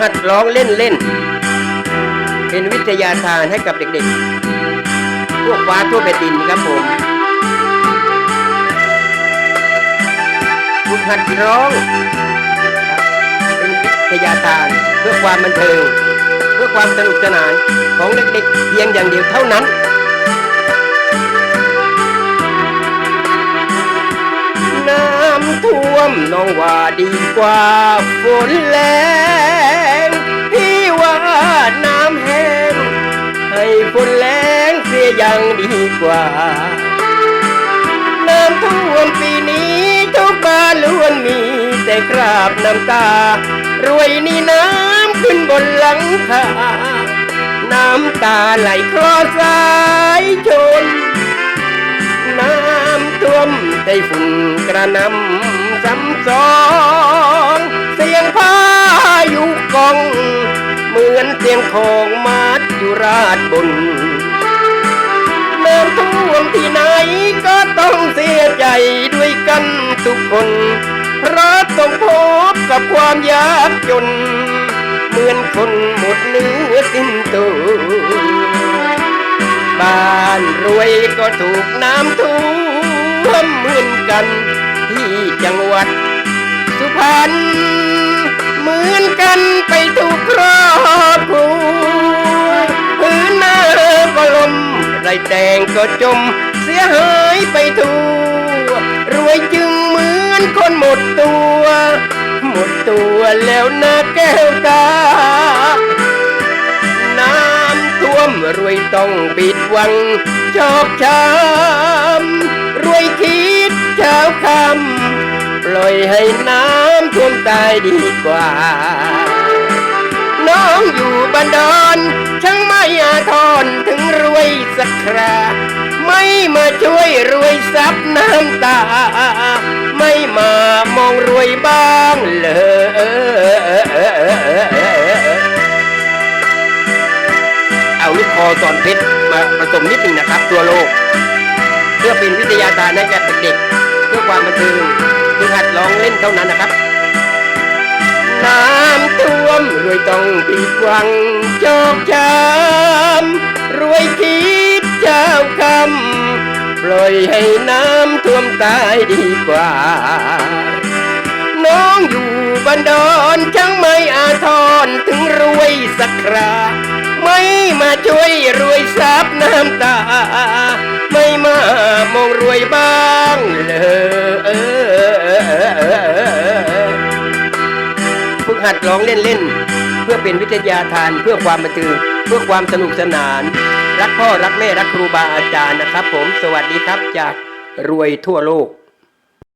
หัดร้องเล่นเล่น เป็นวิทยาทานให้กับเด็กๆทั่วฟ้าทั่วแผ่นดินครับผมฝึกหัดร้อง เป็นวิทยาทานเพื่อความบันเทิง เพื่อความสนุกสนานของเด็กๆ เพียงอย่างเดียวเท่านั้นน้ำท่วมน้องว่าดีกว่าฝนแรง ยังดีกว่า น้ำท่วมปีนี้ทุกบ้านล้วนมีแต่คราบน้ำตา รวยนี่น้ำขึ้นบนหลังคา น้ำตาไหลคลอสายชน น้ำท่วมได้ฝุ่นกระนำซ้ำสองเสียงพายุกอง เหมือนเสียงของมัดอยู่ราดบน น้ำท่วมที่ไหนก็ต้องเสียใจด้วยกันทุกคน เพราะต้องพบกับความยากจน เหมือนคนหมดเนื้อสิ้นตัวบ้านรวยก็ถูกน้ำท่วมเหมือนกันที่จังหวัด สุพรรณเหมือนกันไปทุกครอบ ก็จม เสียหายไปทั่วรวยจึงเหมือนคนหมดตัว หมดตัวแล้วนะแก้วตา น้ำท่วมรวยต้องปิดวังชอกช้ำรวยคิดเช้าคำปล่อยให้น้ำท่วมตายดีกว่า น้องอยู่บันดอน สักครา ไม่มาช่วยรวยซับน้ำตา ไม่มามองรวยบ้างเลยเอาลูกคอสอนเพชรมาผสมนิดหนึ่งนะครับ ตัวโลก เพื่อเป็นวิทยาทานให้แก่เด็กๆเพื่อความบันเทิงคือหัดร้องเล่นเท่านั้นนะครับน้ำท่วมรวยต้องผิดหวังโชคช้ำ ล่อยให้น้ำท่วมตายดีกว่า น้องอยู่บันดอนช่างไม่อาทรถึงรวยสักครา ไม่มาช่วยรวยซับน้ำตา ไม่มามองรวยบ้างเลยฝึกหัดร้องเล่นๆเพื่อเป็นวิทยาทานเพื่อความบันเทิงเพื่อความสนุกสนาน รักพ่อรักแม่รักครูบาอาจารย์นะครับ ผมสวัสดีครับจากรวยทั่วโลก